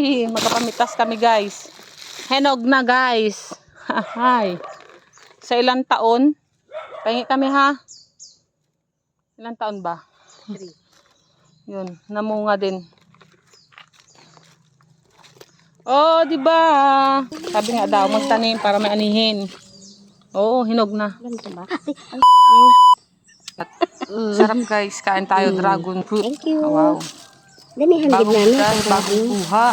Ay, magkapamitas kami guys. Henog na guys. Hay. Sa ilang taon, pahingi kami ha. Ilang taon ba? Three. Yun, namunga din. Oh, di ba? Sabi nga daw, magtanim para may anihin. Oo, hinog na. Ganito ba? Ay, ay, ay. Sarap guys, kain tayo dragon fruit. Thank you. Wow. Damihan din para bagong buha.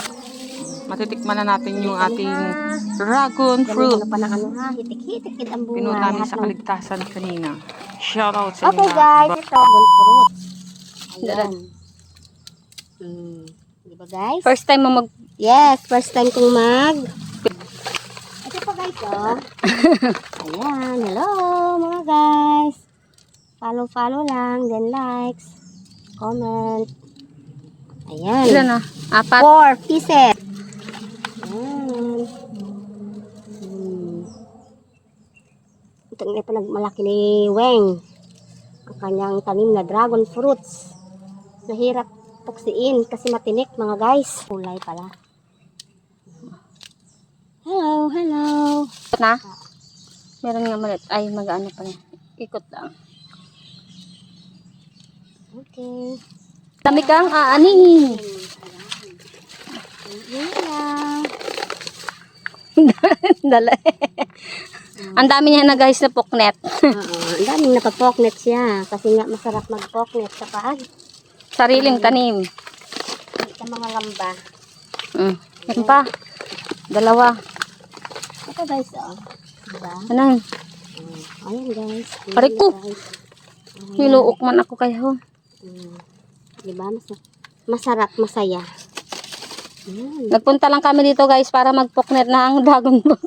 Matitikman na natin yung ating dragon Ganun fruit. pa ano ha, hitik-hitik ang namin Lahat sa kaligtasan kanina. Shout out sa Okay guys, Ba- ito, dragon fruit. Ayan. Mm. Di ba guys? First time mo mag... Yes, first time kong mag... Ito po guys, oh. Ayan, hello mga guys. Follow, follow lang, then likes, comment. Ayan. Ilan na? Apat? Four pieces. Ayan. Hmm. Ito nga pa nagmalaki ni Weng. Ang kanyang tanim na dragon fruits. Nahirap puksiin kasi matinik mga guys. Kulay pala. Hello, hello. Ikot na? Meron nga malit. Ay, mag-ano pa rin. Ikot lang. Okay. Dami kang aanihin. Yun lang. Dala. Ang dami niya na guys na poknet. Oo, ang daming napapoknet siya. Kasi nga masarap magpoknet sa paag. Sariling tanim. Sa mga lamba. Mm. Yan pa. Dalawa. Ito guys, oh. Diba? Ano? Oh, Ayan guys. Ayan, Aray ko. guys. Niluok man ako kayo. Mm. Diba? Mas, masarap, masaya. Nagpunta lang kami dito guys para magpoknet na ang dragon fruit.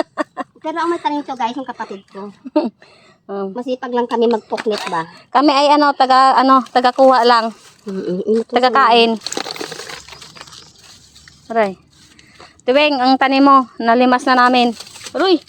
Pero ang may tanim to guys, yung kapatid ko. Um, Masipag lang kami magpoknet ba? kami ay ano, taga, ano, taga kuha lang. Taga kain. Aray. Tuwing, ang tanim mo, nalimas na namin. Uy,